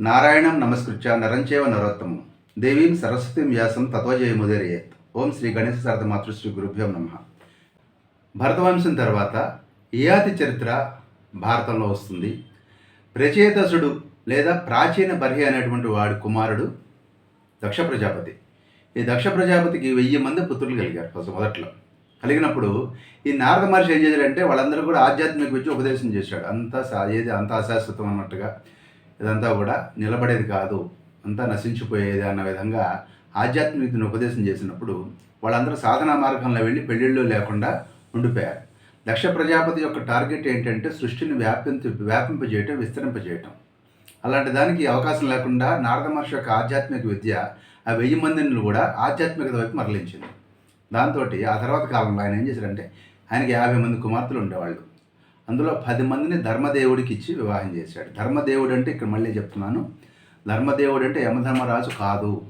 నారాయణం నమస్కృత్య నరంచేవ నరోత్తమం. దేవీం సరస్వతి వ్యాసం తత్వజయముదరేయత్ ఓం శ్రీ గణేశ శారద మాతృశ్రీ గురుభ్యం నమ. భరతవంశం తర్వాత ఇయాతి చరిత్ర భారతంలో వస్తుంది. ప్రచేతసుడు లేదా ప్రాచీన బర్హి అనేటువంటి వాడి కుమారుడు దక్ష ప్రజాపతి. ఈ దక్ష ప్రజాపతికి వెయ్యి మంది పుత్రులు కలిగారు. ఫస్ట్ మొదట్లో కలిగినప్పుడు ఈ నారద మహర్షి ఏం చేశాడంటే వాళ్ళందరూ కూడా ఆధ్యాత్మిక విద్య ఉపదేశం చేశాడు. అంతా ఏది అంత అశాశ్వతం అన్నట్టుగా. ఇదంతా కూడా నిలబడేది కాదు అంతా నశించిపోయేది అన్న విధంగా ఆధ్యాత్మికతను ఉపదేశం చేసినప్పుడు వాళ్ళందరూ సాధనా మార్గంలో వెళ్ళి పెళ్ళిళ్ళు లేకుండా ఉండిపోయారు. దక్ష ప్రజాపతి యొక్క టార్గెట్ ఏంటంటే సృష్టిని వ్యాపింప వ్యాపింపజేయటం విస్తరింపజేయటం. అలాంటి దానికి అవకాశం లేకుండా నారద మహర్షి యొక్క ఆధ్యాత్మిక విద్య ఆ వెయ్యి మందిని కూడా ఆధ్యాత్మికత వైపు మరలించింది. దాంతో ఆ తర్వాత కాలంలో ఆయన ఏం చేశారంటే ఆయనకి యాభై మంది కుమార్తెలు ఉండేవాళ్ళు. అందులో పది మందిని ధర్మదేవుడికి ఇచ్చి వివాహం చేశాడు. ధర్మదేవుడు అంటే ఇక్కడ మళ్ళీ చెప్తున్నాను. ధర్మదేవుడు అంటే యమధర్మరాజు కాదు.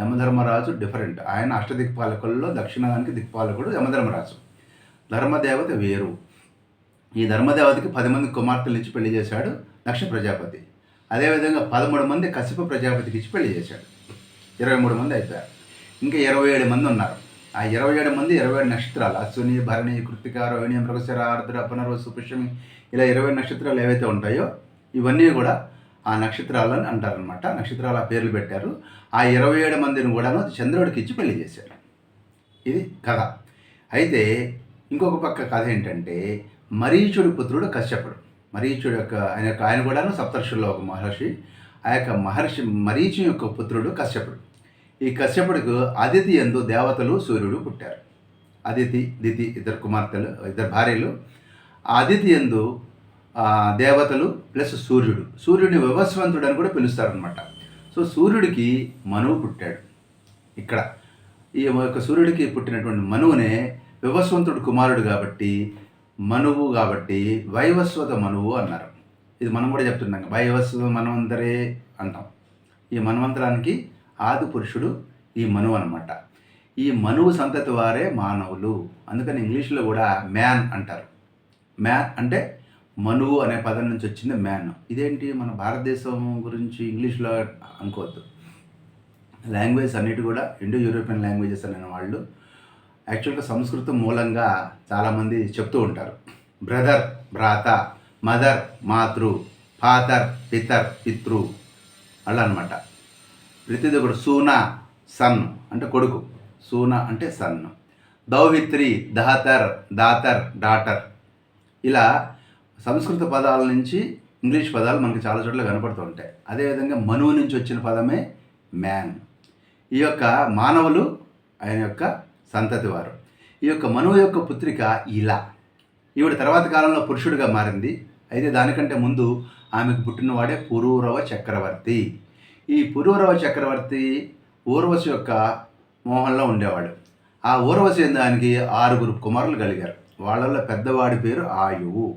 యమధర్మరాజు డిఫరెంట్. ఆయన అష్టదిక్పాలకుల్లో దక్షిణానికి దిక్పాలకుడు యమధర్మరాజు. ధర్మదేవత వేరు. ఈ ధర్మదేవతకి పది మంది కుమార్తెలు ఇచ్చి పెళ్ళి చేశాడు దక్ష ప్రజాపతి. అదేవిధంగా పదమూడు మంది కశ్యప ప్రజాపతికి ఇచ్చి పెళ్ళి చేశాడు. ఇరవై మూడు మంది అయిపోయారు. ఇంకా ఇరవై ఏడు మంది ఉన్నారు. ఆ ఇరవై ఏడు మంది ఇరవై ఏడు నక్షత్రాలు. అశ్విని భరణి కృతిక రోహిణి మృగశిర ఆర్ద్ర పునర్వ పుష్యమి ఇలా ఇరవై నక్షత్రాలు ఏవైతే ఉంటాయో ఇవన్నీ కూడా ఆ నక్షత్రాలని అంటారనమాట నక్షత్రాల పేర్లు పెట్టారు. ఆ ఇరవై ఏడు మందిని కూడాను చంద్రుడికి ఇచ్చి పెళ్ళి చేశారు. ఇది కథ. అయితే ఇంకొక పక్క కథ ఏంటంటే మరీచుడి పుత్రుడు కశ్యపుడు. మరీచుడు యొక్క ఆయన యొక్క ఆయన కూడాను సప్తర్షుల్లో ఒక మహర్షి. ఆ యొక్క మహర్షి మరీచు యొక్క పుత్రుడు కశ్యపుడు. ఈ కశ్యపుడికి అదితి ఎందు దేవతలు సూర్యుడు పుట్టారు. అదితి దితి ఇద్దరు కుమార్తెలు ఇద్దరు భార్యలు. అదితి ఎందు దేవతలు ప్లస్ సూర్యుడు. సూర్యుడిని వివస్వంతుడు అని కూడా పిలుస్తారనమాట సో సూర్యుడికి మనువు పుట్టాడు. ఇక్కడ ఈ యొక్క సూర్యుడికి పుట్టినటువంటి మనువునే వివస్వంతుడు కుమారుడు కాబట్టి మనువు కాబట్టి వైవస్వత మనువు అన్నారు. ఇది మనం కూడా చెప్తున్నాం వైవస్వ మనవంతరే అంటాం. ఈ మన్వంతరానికి ఆది పురుషుడు ఈ మనువు అనమాట ఈ మనువు సంతతి వారే మానవులు. అందుకని ఇంగ్లీష్లో కూడా మ్యాన్ అంటారు. మ్యాన్ అంటే మనువు అనే పదం నుంచి వచ్చింది మ్యాన్ ఇదేంటి? మన భారతదేశం గురించి ఇంగ్లీష్లో అనుకోవద్దు. లాంగ్వేజ్ అన్నిటి కూడా ఇండో యూరోపియన్ లాంగ్వేజెస్ అనే వాళ్ళు యాక్చువల్గా సంస్కృతం మూలంగా చాలామంది చెప్తూ ఉంటారు. బ్రదర్ భ్రాత మదర్ మాతృ ఫాదర్ పితర్ పితృ అలా అనమాట ప్రతిది కూడా సూనా సన్ అంటే కొడుకు. సూనా అంటే సన్. దౌహిత్రి దాతర్ దాతర్ డాటర్. ఇలా సంస్కృత పదాల నుంచి ఇంగ్లీష్ పదాలు మనకి చాలా చోట్ల కనపడుతూ ఉంటాయి. అదేవిధంగా మనువు నుంచి వచ్చిన పదమే మ్యాన్. ఈ యొక్క మానవులు ఆయన యొక్క సంతతి వారు. ఈ యొక్క మనువు యొక్క పుత్రిక ఇలా. ఈవిడ తర్వాత కాలంలో పురుషుడిగా మారింది. అయితే దానికంటే ముందు ఆమెకు పుట్టినవాడే పురూరవ చక్రవర్తి. ఈ పురూరవ చక్రవర్తి ఊర్వశి యొక్క మోహంలో ఉండేవాడు. ఆ ఊర్వశి దానికి ఆరుగురు కుమారులు కలిగారు. వాళ్ళల్లో పెద్దవాడి పేరు ఆయువు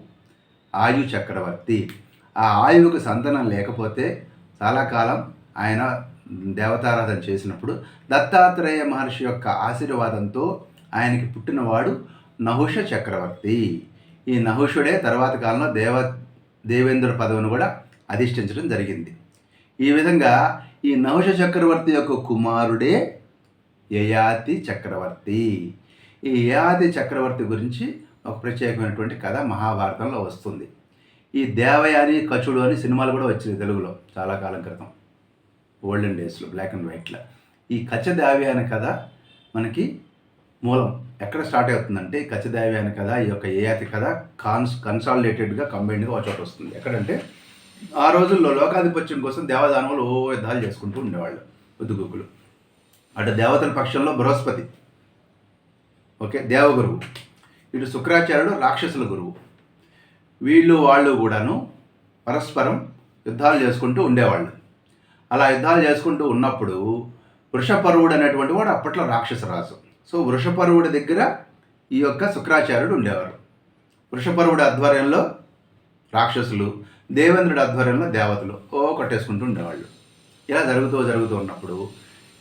ఆయు చక్రవర్తి. ఆ ఆయువుకు సంతానం లేకపోతే చాలా కాలం ఆయన దేవతారాధన చేసినప్పుడు దత్తాత్రేయ మహర్షి యొక్క ఆశీర్వాదంతో ఆయనకి పుట్టినవాడు నహుష చక్రవర్తి. ఈ నహుషుడే తర్వాత కాలంలో దేవ దేవేంద్ర పదవిని కూడా అధిష్ఠించడం జరిగింది. ఈ విధంగా ఈ నహుష చక్రవర్తి యొక్క కుమారుడే యయాతి చక్రవర్తి. ఈ యయాతి చక్రవర్తి గురించి ఒక ప్రత్యేకమైనటువంటి కథ మహాభారతంలో వస్తుంది. ఈ దేవయాని కచుడు అని సినిమాలు కూడా వచ్చింది తెలుగులో చాలా కాలం క్రితం. ఓల్డెన్ డేస్లో బ్లాక్ అండ్ వైట్లో ఈ కచ్చదేవి అనే కథ మనకి మూలం ఎక్కడ స్టార్ట్ అవుతుందంటే ఈ కచ్చదేవి అనే కథ ఈ యొక్క ఏయాతి కథ కాన్స్ కన్సాలిడేటెడ్గా కంబైన్డ్గా ఒక చోట వస్తుంది. ఎక్కడంటే ఆ రోజుల్లో లోకాధిపత్యం కోసం దేవదానవులు ఓ యుద్ధాలు చేసుకుంటూ ఉండేవాళ్ళు ఉద్దుగుకులు అటు దేవతల పక్షంలో బృహస్పతి ఓకే దేవగురువు. ఇటు శుక్రాచార్యుడు రాక్షసుల గురువు. వీళ్ళు వాళ్ళు కూడాను పరస్పరం యుద్ధాలు చేసుకుంటూ ఉండేవాళ్ళు. అలా యుద్ధాలు చేసుకుంటూ ఉన్నప్పుడు వృషపరువుడు అనేటువంటి వాడు అప్పట్లో రాక్షసరాజు. సో వృషపరువుడి దగ్గర ఈ యొక్క శుక్రాచార్యుడు ఉండేవారు. వృషపరువుడి ఆధ్వర్యంలో రాక్షసులు దేవేంద్రుడి ఆధ్వర్యంలో దేవతలు ఓ కొట్టేసుకుంటూ ఉండేవాళ్ళు. ఇలా జరుగుతూ జరుగుతూ ఉన్నప్పుడు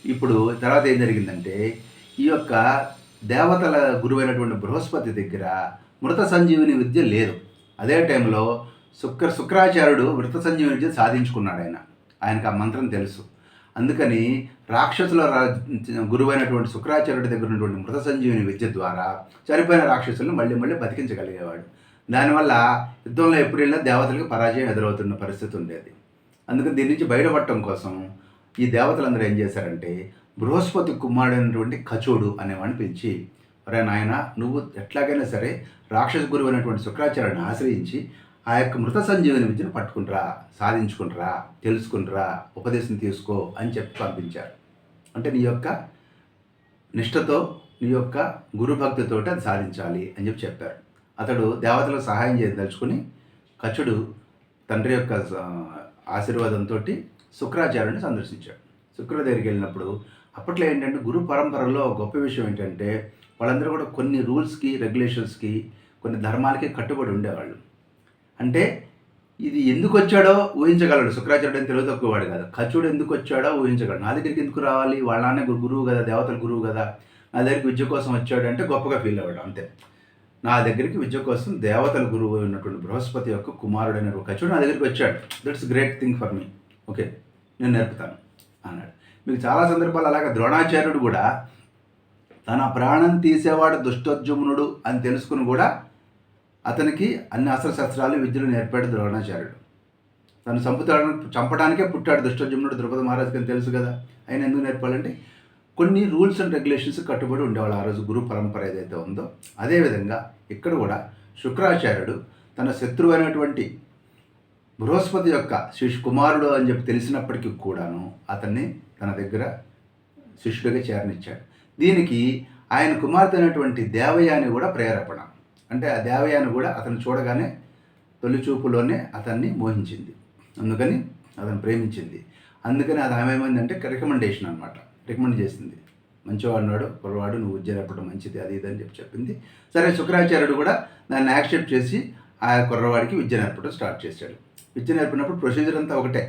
ఇప్పుడు తర్వాత ఏం జరిగిందంటే ఈ యొక్క దేవతల గురువైనటువంటి బృహస్పతి దగ్గర మృత సంజీవిని విద్య లేదు. అదే టైంలో శుక్ర శుక్రాచార్యుడు మృత సంజీవిని విద్య సాధించుకున్నాడు ఆయన. ఆయనకు ఆ మంత్రం తెలుసు. అందుకని రాక్షసుల రా- గురువైనటువంటి శుక్రాచార్యుడి దగ్గర ఉన్నటువంటి మృత సంజీవిని విద్య ద్వారా చనిపోయిన రాక్షసులను మళ్ళీ మళ్ళీ బతికించగలిగేవాడు. దానివల్ల యుద్ధంలో ఎప్పుడు వెళ్ళినా దేవతలకు పరాజయం ఎదురవుతున్న పరిస్థితి ఉండేది. అందుకని దీని నుంచి బయటపడటం కోసం ఈ దేవతలందరూ ఏం చేశారంటే బృహస్పతి కుమారుడైనటువంటి కచోడు అనేవాడిని పిలిచి రే నాయన నువ్వు ఎట్లాగైనా సరే రాక్షస గురువు అయినటువంటి శుక్రాచార్యుని ఆశ్రయించి ఆ యొక్క మృత సంజీవని విద్యను పట్టుకుంటురా సాధించుకుంటురా తెలుసుకుంటురా ఉపదేశం తీసుకో అని చెప్పి పంపించారు. అంటే నీ యొక్క నిష్ఠతో నీ యొక్క గురుభక్తితో అది సాధించాలి అని చెప్పి చెప్పారు. అతడు దేవతలకు సహాయం చేయదలుచుకుని కచుడు తండ్రి యొక్క ఆశీర్వాదంతో శుక్రాచార్యుని సందర్శించాడు. శుక్రుడి దగ్గరికి వెళ్ళినప్పుడు అప్పట్లో ఏంటంటే గురు పరంపరలో గొప్ప విషయం ఏంటంటే వాళ్ళందరూ కూడా కొన్ని రూల్స్కి రెగ్యులేషన్స్కి కొన్ని ధర్మాలకి కట్టుబడి ఉండేవాళ్ళు. అంటే ఇది ఎందుకు వచ్చాడో ఊహించగలడు. శుక్రాచార్యుడు అని తెలివి తక్కువవాడు కాదు. ఎందుకు వచ్చాడో ఊహించగలడు. నా దగ్గరికి ఎందుకు రావాలి? వాళ్ళ నాన్న గురువు కదా దేవతల గురువు కదా నా దగ్గరికి విద్య కోసం వచ్చాడు అంటే గొప్పగా ఫీల్ అవ్వడం అంతే. నా దగ్గరికి విద్య కోసం దేవతల గురువు ఉన్నటువంటి బృహస్పతి యొక్క కుమారుడైన ఒక కచుడు నా దగ్గరికి వచ్చాడు. That's great thing for me okay నేను నేర్పుతాను అన్నాడు. మీకు చాలా సందర్భాలు అలాగే ద్రోణాచార్యుడు కూడా తన ప్రాణం తీసేవాడు దుష్టోద్యుమ్నుడు అని తెలుసుకుని కూడా అతనికి అన్ని అస్త్రశస్త్రాలు విద్యలు నేర్పాడు ద్రోణాచార్యుడు. తను చంపుతాడు చంపడానికే పుట్టాడు దుష్టోద్యమునుడు ద్రౌపది మహారాజుకి అని తెలుసు కదా. ఆయన ఎందుకు నేర్పాలంటే కొన్ని రూల్స్ అండ్ రెగ్యులేషన్స్ కట్టుబడి ఉండేవాళ్ళు. ఆ రోజు గురు పరంపర ఏదైతే ఉందో అదేవిధంగా ఇక్కడ కూడా శుక్రాచార్యుడు తన శత్రువు అయినటువంటి బృహస్పతి యొక్క శిష్యు కుమారుడు అని చెప్పి తెలిసినప్పటికీ కూడాను అతన్ని తన దగ్గర శిష్యుడిగా చేరనిచ్చాడు. దీనికి ఆయన కుమార్తె అయినటువంటి దేవయాని కూడా ప్రేరేపణ. అంటే ఆ దేవయాని కూడా అతను చూడగానే తొలిచూపులోనే అతన్ని మోహించింది. అందుకని అతను ప్రేమించింది. అందుకని అది ఆమె ఏమైందంటే రికమెండేషన్ అనమాట రికమెండ్ చేసింది. మంచివాడున్నాడు కుర్రవాడు నువ్వు విద్య నేర్పడం మంచిది అది ఇది అని చెప్పి చెప్పింది. సరే శుక్రాచార్యుడు కూడా దాన్ని యాక్సెప్ట్ చేసి ఆ కుర్రవాడికి విద్య నేర్పడం స్టార్ట్ చేశాడు. విద్య నేర్పినప్పుడు ప్రొసీజర్ అంతా ఒకటే.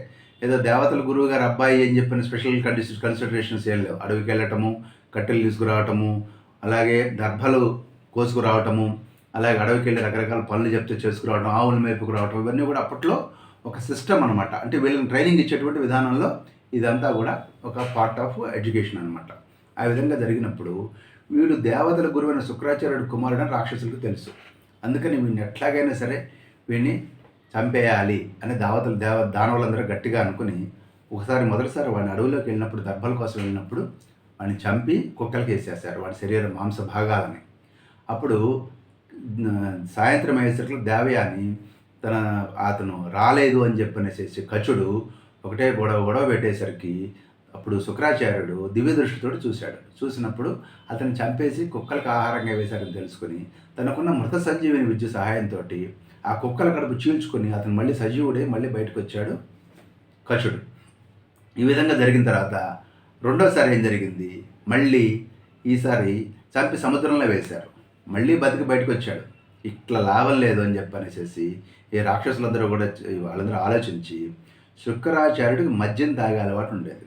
ఏదో దేవతల గురువు గారు అబ్బాయి అని చెప్పిన స్పెషల్ కండిషన్ కన్సిడరేషన్స్ ఏం లేవు. అడవికి వెళ్ళటము కట్టెలు తీసుకురావటము అలాగే దర్భలు కోసుకురావటము అలాగే అడవికి వెళ్ళి రకరకాల పనులు చెప్తే చేసుకురావడం ఆవుల మేపుకు రావటం ఇవన్నీ కూడా అప్పట్లో ఒక సిస్టమ్ అనమాట అంటే వీళ్ళని ట్రైనింగ్ ఇచ్చేటువంటి విధానంలో ఇదంతా కూడా ఒక పార్ట్ ఆఫ్ ఎడ్యుకేషన్ అనమాట ఆ విధంగా జరిగినప్పుడు వీడు దేవతల గురువైన శుక్రాచార్యుడు కుమారుడని రాక్షసులకు తెలుసు. అందుకని వీడిని ఎట్లాగైనా సరే వీడిని చంపేయాలి అని దావతలు దేవ దానవులందరూ గట్టిగా అనుకుని ఒకసారి మొదటిసారి వాడిని అడవులోకి వెళ్ళినప్పుడు దర్భల కోసం వెళ్ళినప్పుడు వాడిని చంపి కుక్కలకి వేసేసారు వాడి శరీర మాంస భాగాలని. అప్పుడు సాయంత్రం అయ్యేసరికి దేవయాని తన అతను రాలేదు అని చెప్పనేసేసి కచుడు ఒకటే గొడవ గొడవ పెట్టేసరికి అప్పుడు శుక్రాచార్యుడు దివ్య దృష్టితో చూశాడు. చూసినప్పుడు అతను చంపేసి కుక్కలకు ఆహారంగా వేశారని తెలుసుకుని తనకున్న మృత సంజీవిని విద్య సహాయంతో ఆ కుక్కల కడుపు చీల్చుకొని అతను మళ్ళీ సజీవుడే మళ్ళీ బయటకు వచ్చాడు కచుడు ఈ విధంగా జరిగిన తర్వాత రెండోసారి ఏం జరిగింది? మళ్ళీ ఈసారి చంపి సముద్రంలో వేశారు. మళ్ళీ బతికి బయటకు వచ్చాడు ఇట్లా లాభం లేదు అని చెప్పనేసేసి ఈ రాక్షసులందరూ కూడా వాళ్ళందరూ ఆలోచించి శుక్రాచార్యుడికి మద్యం తాగే అలవాటు ఉండేది.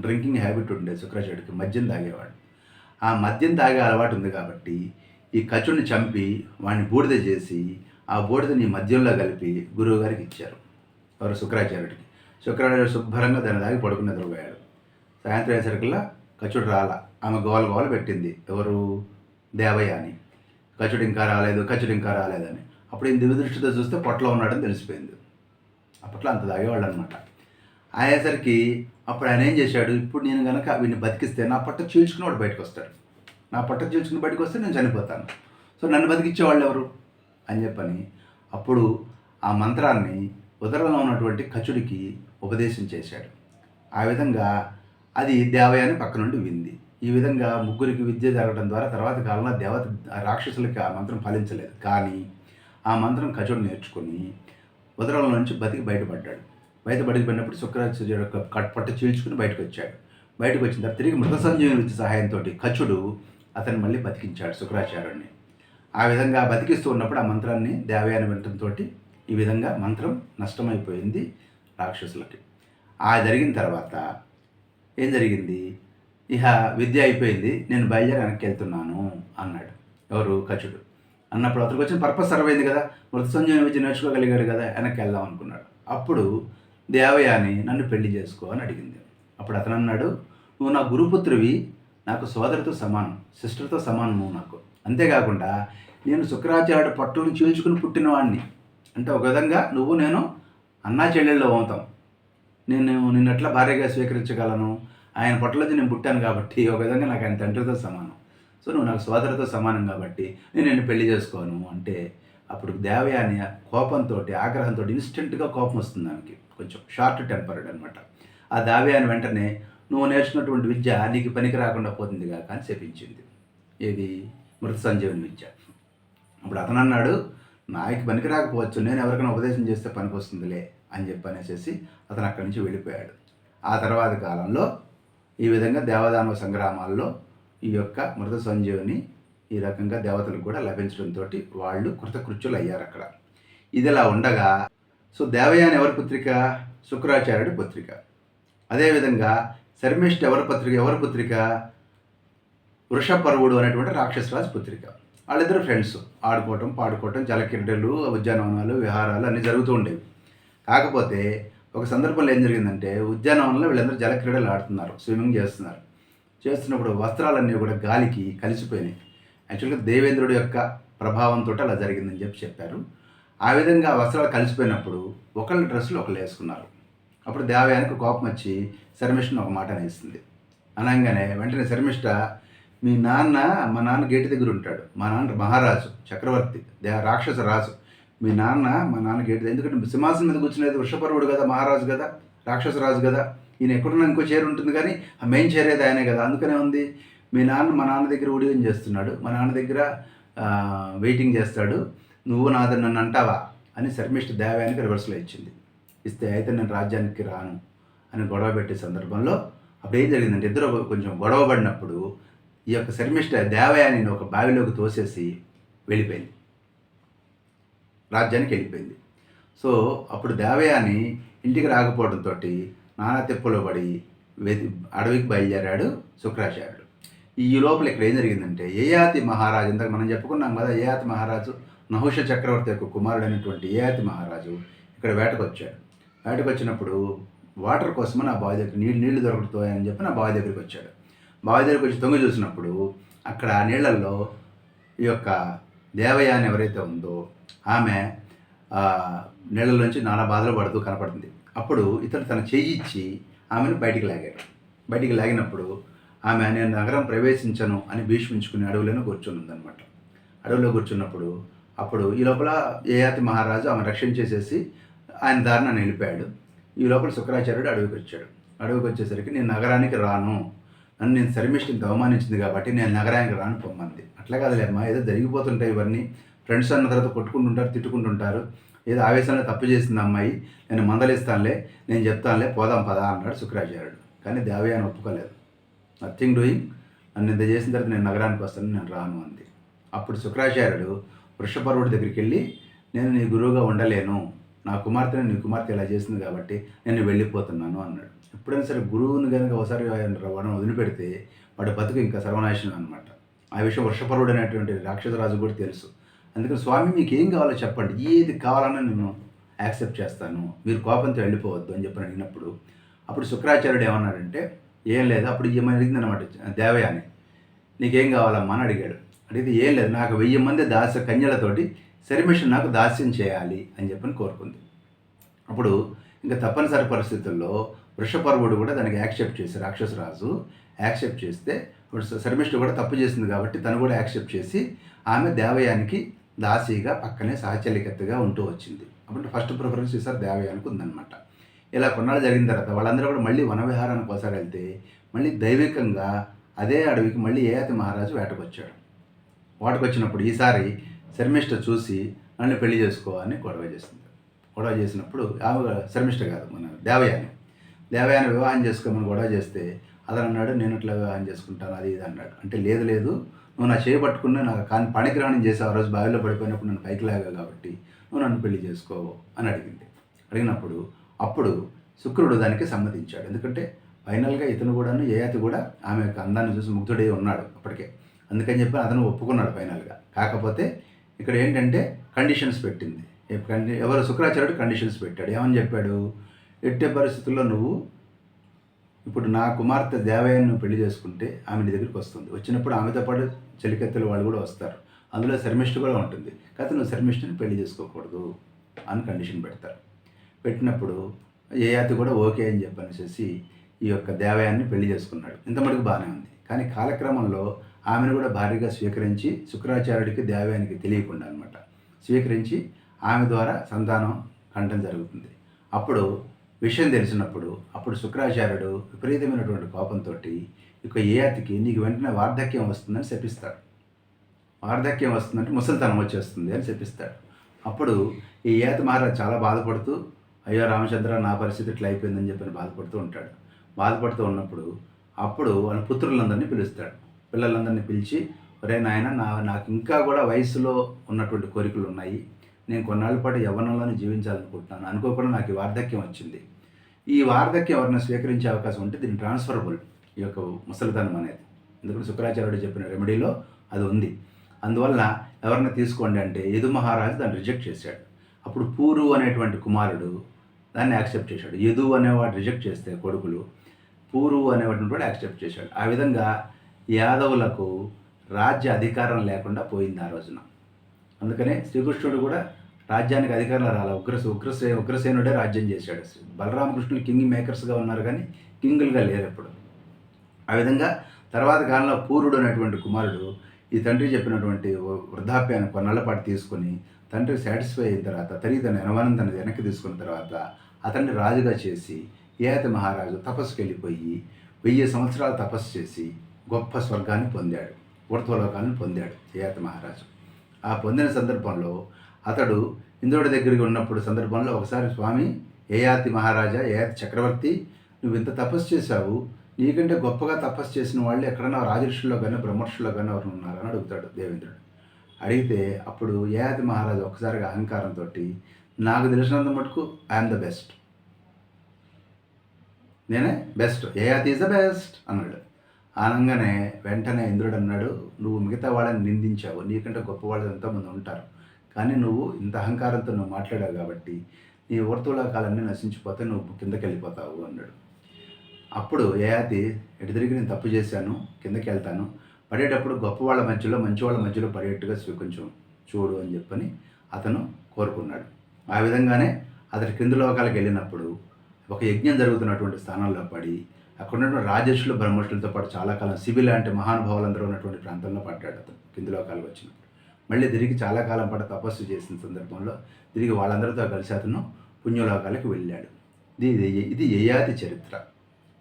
డ్రింకింగ్ హ్యాబిట్ ఉండేది శుక్రాచార్యుడికి మద్యం తాగేవాడు. ఆ మద్యం తాగే అలవాటు ఉంది కాబట్టి ఈ కచుడిని చంపి వాడిని బూడిద చేసి ఆ బూడిదని మద్యంలో కలిపి గురువు గారికి ఇచ్చారు. ఎవరు? శుక్రాచార్యుడికి. శుక్రాచార్యుడు శుభ్రంగా దాన్ని తాగి పడుకుని నిద్రపోయాడు సాయంత్రం అయ్యేసరికల్లా కచుడు రాల. ఆమె గోల గోల పెట్టింది. ఎవరు? దేవయ్య అని కచుడు ఇంకా రాలేదు కచుడు ఇంకా రాలేదని. అప్పుడు ఈయన దృష్టితో చూస్తే పొట్టలో ఉన్నాడని తెలిసిపోయింది. అప్పట్లో అంత తాగేవాళ్ళు అనమాట అయ్యేసరికి అప్పుడు ఆయన ఏం చేశాడు ఇప్పుడు నేను కనుక వీడిని బతికిస్తే నా పట్ట చీల్చుకున్నవాడు బయటకు వస్తాడు నా పట్ట చీల్చుకుని బయటకు వస్తే నేను చనిపోతాను. సో నన్ను బతికిచ్చేవాళ్ళు ఎవరు? అని చెప్పని అప్పుడు ఆ మంత్రాన్ని ఉదరంలో ఉన్నటువంటి కచుడికి ఉపదేశం చేశాడు. ఆ విధంగా అది దేవయాని పక్క నుండి వింది. ఈ విధంగా ముగ్గురికి విద్య జరగడం ద్వారా తర్వాత కాలంలో దేవత రాక్షసులకి ఆ మంత్రం ఫలించలేదు. కానీ ఆ మంత్రం కచుడు నేర్చుకుని ఉదరంలో నుంచి బతికి బయటపడ్డాడు. బయట బయటపడినప్పుడు శుక్రాచార్యుడు యొక్క కట్ పట్ట చీల్చుకుని బయటకు వచ్చాడు బయటకు వచ్చిన తర్వాత తిరిగి మృత సంజీవుని విద్య సహాయంతో కచుడు అతను మళ్ళీ బతికించాడు శుక్రాచార్యుడిని ఆ విధంగా బతికిస్తూ ఉన్నప్పుడు ఆ మంత్రాన్ని దేవయాన వినటంతో ఈ విధంగా మంత్రం నష్టమైపోయింది రాక్షసులకి. ఆ జరిగిన తర్వాత ఏం జరిగింది? ఇహ విద్య అయిపోయింది నేను బయలుదేరి వెనక్కి వెళ్తున్నాను అన్నాడు. ఎవరు? కచుడు అన్నప్పుడు అతనికి వచ్చిన పర్పస్ సర్వ్ అయింది కదా. మృత సంజయం విద్య నేర్చుకోగలిగాడు కదా వెనక్కి వెళ్దాం అనుకున్నాడు. అప్పుడు దేవయాని నన్ను పెళ్ళి చేసుకో అని అడిగింది. అప్పుడు అతను అన్నాడు నువ్వు నా గురుపుత్రివి నాకు సోదరితో సమానం సిస్టర్తో సమానం నువ్వు నాకు. అంతేకాకుండా నేను శుక్రాచార్యుడు పట్టును చీల్చుకుని పుట్టినవాడిని అంటే ఒక విధంగా నువ్వు నేను అన్నా చెల్లెళ్ళు అవుతాం. నేను నిన్నట్లా భార్యగా స్వీకరించగలను. ఆయన పట్టులోంచి నేను పుట్టాను కాబట్టి ఒక విధంగా నాకు ఆయన తండ్రితో సమానం. సో నువ్వు నాకు సోదరితో సమానం కాబట్టి నేను నిన్ను పెళ్ళి చేసుకోను అంటే అప్పుడు దేవయాని కోపంతో ఆగ్రహంతో ఇన్స్టెంట్గా కోపం వస్తుంది ఆమెకి కొంచెం షార్ట్ టెంపర్డ్ అనమాట ఆ దావ్యాన్ని వెంటనే నువ్వు నేర్చుకున్నటువంటి విద్య నీకు పనికి రాకుండా పోతుంది కాక అని చెప్పించింది ఏది? మృత సంజీవని విద్య. అప్పుడు అతను అన్నాడు నాకు పనికి రాకపోవచ్చు. నేను ఎవరికైనా ఉపదేశం చేస్తే పనికి వస్తుందిలే అని చెప్పి అనేసి అతను అక్కడి నుంచి వెళ్ళిపోయాడు. ఆ తర్వాత కాలంలో ఈ విధంగా దేవదానవ సంగ్రామాల్లో ఈ యొక్క మృత సంజీవని ఈ రకంగా దేవతలకు కూడా లభించడంతో వాళ్ళు కృతకృత్యులు అయ్యారు అక్కడ ఇదిలా ఉండగా సో దేవయాని ఎవరి పుత్రిక? శుక్రాచార్యుడి పుత్రిక. అదేవిధంగా శర్మిష్ఠ ఎవరి పత్రిక? ఎవరి పుత్రిక? వృషపర్వుడు అనేటువంటి రాక్షసరాజు పుత్రిక. వాళ్ళిద్దరు ఫ్రెండ్స్ ఆడుకోవటం పాడుకోవటం జలక్రీడలు ఉద్యానవనాలు విహారాలు అన్నీ జరుగుతూ ఉండేవి. కాకపోతే ఒక సందర్భంలో ఏం జరిగిందంటే ఉద్యానవనంలో వీళ్ళందరూ జలక్రీడలు ఆడుతున్నారు స్విమ్మింగ్ చేస్తున్నారు. చేస్తున్నప్పుడు వస్త్రాలన్నీ కూడా గాలికి కలిసిపోయినాయి. యాక్చువల్గా దేవేంద్రుడి యొక్క ప్రభావంతో అలా జరిగిందని చెప్పి చెప్పారు. ఆ విధంగా వస్త్రాలు కలిసిపోయినప్పుడు ఒకళ్ళ డ్రెస్సులు ఒకళ్ళు వేసుకున్నారు. అప్పుడు దేవయానికి కోపం వచ్చి శర్మిష్ఠను ఒక మాట అనేస్తుంది అనగానే వెంటనే శర్మిష్ఠ మీ నాన్న మా నాన్న గేటు దగ్గర ఉంటాడు. మా నాన్న మహారాజు చక్రవర్తి దే రాక్షస రాజు. మీ నాన్న మా నాన్న గేటు ఎందుకంటే సింహాసనం మీద కూర్చునేది వృషపర్వుడు కదా మహారాజు కదా రాక్షసరాజు కదా. ఈయన ఎక్కడున్నా ఇంకో చైర్ ఉంటుంది కానీ ఆ మెయిన్ చైర్ అయితే ఆయనే కదా. అందుకనే ఉంది. మీ నాన్న మా నాన్న దగ్గర ఉడియం చేస్తున్నాడు. మా నాన్న దగ్గర వెయిటింగ్ చేస్తాడు. నువ్వు నాది నన్ను అంటావా? అని శర్మిష్ఠ దేవానికి రివర్స్లో ఇచ్చింది. ఇస్తే అయితే నేను రాజ్యానికి రాను అని గొడవ పెట్టే సందర్భంలో అప్పుడు ఏం జరిగిందంటే ఇద్దరు కొంచెం గొడవ పడినప్పుడు ఈ యొక్క శర్మిష్ఠ దేవయానిని ఒక బావిలోకి తోసేసి వెళ్ళిపోయింది. రాజ్యానికి వెళ్ళిపోయింది. సో అప్పుడు దేవయాని ఇంటికి రాకపోవడంతో నానా తిప్పలో పడి అడవికి బయలుదేరాడు శుక్రాచార్యుడు. ఈ లోపల ఇక్కడ ఏం జరిగిందంటే ఏయాతి మహారాజు ఇంతకు మనం చెప్పుకున్నాం కదా ఏయాతి మహారాజు నహుష చక్రవర్తి యొక్క కుమారుడైనటువంటి ఏయాతి మహారాజు ఇక్కడ వేటకు వచ్చాడు వేటకు వచ్చినప్పుడు వాటర్ కోసమే నా బావి దగ్గర నీళ్ళు నీళ్ళు దొరుకుతాయని చెప్పి నా బావి దగ్గరికి వచ్చాడు. బావి దగ్గరికి వచ్చి తొంగి చూసినప్పుడు అక్కడ ఆ నీళ్ళల్లో ఈ యొక్క దేవయాని ఎవరైతే ఉందో ఆమె ఆ, నీళ్ళలోంచి నానా బాధలు పడుతూ కనపడుతుంది అప్పుడు ఇతడు తన చేయి ఇచ్చి ఆమెను బయటికి లాగాడు. బయటికి లాగినప్పుడు ఆమె నేను నగరం ప్రవేశించను అని భీష్మించుకుని అడవిలోనే కూర్చొని ఉందన్నమాట అడవిలో కూర్చున్నప్పుడు అప్పుడు ఈ లోపల ఏయాతి మహారాజు ఆమె రక్షించేసేసి ఆయన దారిన నిలిపాడు. ఈ లోపల శుక్రాచార్యుడు అడవికి వచ్చాడు. అడవికి వచ్చేసరికి నేను నగరానికి రాను. నన్ను నేను శర్మిష్ఠిని అవమానించింది కాబట్టి నేను నగరానికి రాను పొమ్మంది. అట్లా కాదులేమ్మా ఏదో జరిగిపోతుంటాయి ఇవన్నీ. ఫ్రెండ్స్ అన్న తర్వాత కొట్టుకుంటుంటారు తిట్టుకుంటుంటారు. ఏదో ఆవేశంలో తప్పు చేసింది అమ్మాయి నేను మందలిస్తానులే నేను చెప్తానులే పోదాం పదా అన్నాడు శుక్రాచార్యుడు. కానీ దేవయాని ఒప్పుకోలేదు. నథింగ్ డూయింగ్ నన్ను ఇంత చేసిన తర్వాత నేను నగరానికి వస్తాను నేను రాను అంది. అప్పుడు శుక్రాచార్యుడు వృషపర్వుడి దగ్గరికి వెళ్ళి నేను నీ గురువుగా ఉండలేను. నా కుమార్తెను నీ కుమార్తె ఇలా చేసింది కాబట్టి నేను వెళ్ళిపోతున్నాను అన్నాడు. ఎప్పుడైనా సరే గురువుని కనుక ఒకసారి వాడిని వదిలిపెడితే వాడి బతుకు ఇంకా సర్వనాశనం అనమాట ఆ విషయం వృషపరుడు అనేటువంటి రాక్షసరాజు కూడా తెలుసు. అందుకని స్వామి మీకు ఏం కావాలో చెప్పండి. ఏది కావాలన్నా నేను యాక్సెప్ట్ చేస్తాను. మీరు కోపంతో వెళ్ళిపోవద్దు అని చెప్పి అడిగినప్పుడు అప్పుడు శుక్రాచార్యుడు ఏమన్నాడంటే ఏం లేదు అప్పుడు ఏమని అడిగింది అనమాట దేవయాని. నీకేం కావాలమ్మా? అని అడిగాడు. అడిగితే ఏం లేదు నాకు వెయ్యి మంది దాస్య కన్యలతోటి శర్మిషన్ నాకు దాస్యం చేయాలి అని చెప్పని కోరుకుంది. అప్పుడు ఇంకా తప్పనిసరి పరిస్థితుల్లో వృషపర్వుడు కూడా దానికి యాక్సెప్ట్ చేసి రాక్షసరాజు యాక్సెప్ట్ చేస్తే ఇప్పుడు శర్మిష్ఠ కూడా తప్పు చేసింది కాబట్టి తను కూడా యాక్సెప్ట్ చేసి ఆమె దేవయానికి దాసీగా పక్కనే సహచలికత్తగా ఉంటూ వచ్చింది. అప్పుడు ఫస్ట్ ప్రిఫరెన్స్ ఈసారి దేవయానికి ఉందన్నమాట. ఇలా కొన్నాళ్ళు జరిగిన తర్వాత వాళ్ళందరూ కూడా మళ్ళీ వనవిహారానికి ఒకసారి వెళ్తే మళ్ళీ దైవికంగా అదే అడవికి మళ్ళీ ఏయాతి మహారాజు వేటకొచ్చాడు. వాటకొచ్చినప్పుడు ఈసారి శర్మిష్ఠ చూసి నన్ను పెళ్ళి చేసుకో అని గొడవ చేసింది. గొడవ చేసినప్పుడు ఆమె శర్మిష్ఠ కాదు మన దేవయాని. దేవయాని వివాహం చేసుకోమని గొడవ చేస్తే అతను అన్నాడు నేను ఇట్లా ఆయన చేసుకుంటాను అది ఇది అన్నాడు. అంటే లేదు లేదు. నువ్వు నా చేయి పట్టుకుని నాకు కానీ పనికిరాణం చేసావు ఆ రోజు బావిలో పడిపోయినప్పుడు నన్ను పైకి లాగా కాబట్టి నువ్వు నన్ను పెళ్ళి చేసుకోవు అని అడిగింది. అడిగినప్పుడు అప్పుడు శుక్రుడు దానికి సమ్మతించాడు. ఎందుకంటే ఫైనల్గా ఇతను కూడాను ఏయాతి కూడా ఆమె యొక్క అందాన్ని చూసి ముగ్ధుడై ఉన్నాడు అప్పటికే. అందుకని చెప్పి అతను ఒప్పుకున్నాడు ఫైనల్గా. కాకపోతే ఇక్కడ ఏంటంటే కండిషన్స్ పెట్టింది. ఎవరు శుక్రాచార్యుడు కండిషన్స్ పెట్టాడు. ఏమని చెప్పాడు? ఎట్టే పరిస్థితుల్లో నువ్వు ఇప్పుడు నా కుమార్తె దేవయ్యను పెళ్ళి చేసుకుంటే ఆమె నీ దగ్గరికి వస్తుంది. వచ్చినప్పుడు ఆమెతో పాటు చెలికెత్తలు వాళ్ళు కూడా వస్తారు. అందులో శర్మిష్ఠ కూడా ఉంటుంది. కాకపోతే నువ్వు శర్మిష్ఠని పెళ్ళి చేసుకోకూడదు అని కండిషన్ పెడతారు. పెట్టినప్పుడు ఏయాతి కూడా ఓకే అని చెప్పనేసి ఈ యొక్క దేవయాన్ని పెళ్ళి చేసుకున్నాడు. ఇంతమటుకు బాగానే ఉంది. కానీ కాలక్రమంలో ఆమెను కూడా భార్యగా స్వీకరించి శుక్రాచార్యుడికి దేవయానికి తెలియకుండా అనమాట స్వీకరించి ఆమె ద్వారా సంతానం కంటం జరుగుతుంది. అప్పుడు విషయం తెలిసినప్పుడు అప్పుడు శుక్రాచార్యుడు విపరీతమైనటువంటి కోపంతో ఇక ఏయాతికి నీకు వెంటనే వార్ధక్యం వస్తుందని శపిస్తాడు. వార్ధక్యం వస్తుందంటే ముసలితనం వచ్చేస్తుంది అని చెప్పిస్తాడు అప్పుడు ఈ ఏత మహారాజ్ చాలా బాధపడుతూ అయ్యో రామచంద్ర నా పరిస్థితి ఇట్లా అయిపోయిందని చెప్పని బాధపడుతూ ఉంటాడు. బాధపడుతూ ఉన్నప్పుడు అప్పుడు వాళ్ళ పుత్రులందరినీ పిలుస్తాడు. పిల్లలందరినీ పిలిచి ఒరే నాయన నా నాకు ఇంకా కూడా వయసులో ఉన్నటువంటి కోరికలు ఉన్నాయి నేను కొన్నాళ్ళ పాటు యవ్వనంలోనే జీవించాలనుకుంటున్నాను. అనుకోకుండా నాకు ఈ వార్ధక్యం వచ్చింది. ఈ వార్ధక్యం ఎవరైనా స్వీకరించే అవకాశం ఉంటే దీన్ని ట్రాన్స్ఫరబుల్ ఈ యొక్క ముసలితనం అనేది. ఎందుకంటే శుక్రాచార్యుడు చెప్పిన రెమెడీలో అది ఉంది. అందువల్ల ఎవరిని తీసుకోండి అంటే యదు మహారాజు దాన్ని రిజెక్ట్ చేశాడు. అప్పుడు పూరు అనేటువంటి కుమారుడు దాన్ని యాక్సెప్ట్ చేశాడు. యదు అనేవాడు రిజెక్ట్ చేస్తే కొడుకులు పూరు అనేవాడిని కూడా యాక్సెప్ట్ చేశాడు. ఆ విధంగా యాదవులకు రాజ్య అధికారం లేకుండా పోయింది ఆ రోజున. అందుకనే శ్రీకృష్ణుడు కూడా రాజ్యానికి అధికారంలో రాల? ఉగ్రసే ఉగ్రసే ఉగ్రసేనుడే రాజ్యం చేశాడు బలరామకృష్ణులు కింగ్ మేకర్స్గా ఉన్నారు కానీ కింగులుగా లేరు ఎప్పుడు. ఆ విధంగా తర్వాత కాలంలో పూర్వుడు అనేటువంటి కుమారుడు ఈ తండ్రి చెప్పినటువంటి వృద్ధాప్యాన్ని కొన్నాళ్ళ పాటు తీసుకొని తండ్రి సాటిస్ఫై అయిన తర్వాత తల్లి తన యనవానందాన్ని వెనక్కి తీసుకున్న తర్వాత అతన్ని రాజుగా చేసి ఏత మహారాజు తపస్సుకి వెళ్ళిపోయి వెయ్యి సంవత్సరాలు తపస్సు చేసి గొప్ప స్వర్గాన్ని పొందాడు. ఊర్ధ్వలోకాన్ని పొందాడు ఏత మహారాజు. ఆ పొందిన సందర్భంలో అతడు ఇంద్రుడి దగ్గరికి ఉన్నప్పుడు సందర్భంలో ఒకసారి స్వామి ఏయాతి మహారాజా ఏయాతి చక్రవర్తి నువ్వు ఇంత తపస్సు చేశావు. నీకంటే గొప్పగా తపస్సు చేసిన వాళ్ళు ఎక్కడన్నా రాజర్షుల్లో కానీ బ్రహ్మర్షుల్లో కానీ ఎవరు ఉన్నారని అడుగుతాడు దేవేంద్రుడు. అడిగితే అప్పుడు ఏయాతి మహారాజు ఒకసారిగా అహంకారంతో నాకు తెలిసినంత మటుకు ఐఎమ్ ద బెస్ట్. నేనే best. Yayati is the best. అన్నాడు. అనగానే వెంటనే ఇంద్రుడు అన్నాడు నువ్వు మిగతా వాళ్ళని నిందించావు. నీకంటే గొప్ప వాళ్ళు ఎంతోమంది ఉంటారు. కానీ నువ్వు ఇంత అహంకారంతో నువ్వు మాట్లాడావు కాబట్టి నీ ఊర్తులకాలన్నీ నశించిపోతే నువ్వు కిందకి వెళ్ళిపోతావు అన్నాడు. అప్పుడు ఏయాతి ఎటు తిరిగి నేను తప్పు చేశాను కిందకి వెళ్తాను పడేటప్పుడు గొప్పవాళ్ళ మధ్యలో మంచివాళ్ళ మధ్యలో పడేట్టుగా కొంచెం చూడు అని చెప్పని అతను కోరుకున్నాడు. ఆ విధంగానే అతడు కింద లోకాలకు వెళ్ళినప్పుడు ఒక యజ్ఞం జరుగుతున్నటువంటి స్థానంలో పడి అక్కడ ఉన్నటువంటి రాజర్షులు బ్రహ్మర్షులతో పాటు చాలా కాలం సిబిల్ లాంటి మహానుభావులందరూ ఉన్నటువంటి ప్రాంతంలో పడ్డాడు అతను. కింది లోకాలకు వచ్చినప్పుడు మళ్ళీ తిరిగి చాలా కాలం పాటు తపస్సు చేసిన సందర్భంలో తిరిగి వాళ్ళందరితో కలిసి అతను పుణ్యలోకాలకు వెళ్ళాడు. ఇది ఇది యయాతి చరిత్ర.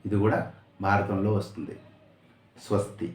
ఇది కూడా భారతంలో వస్తుంది. స్వస్తి.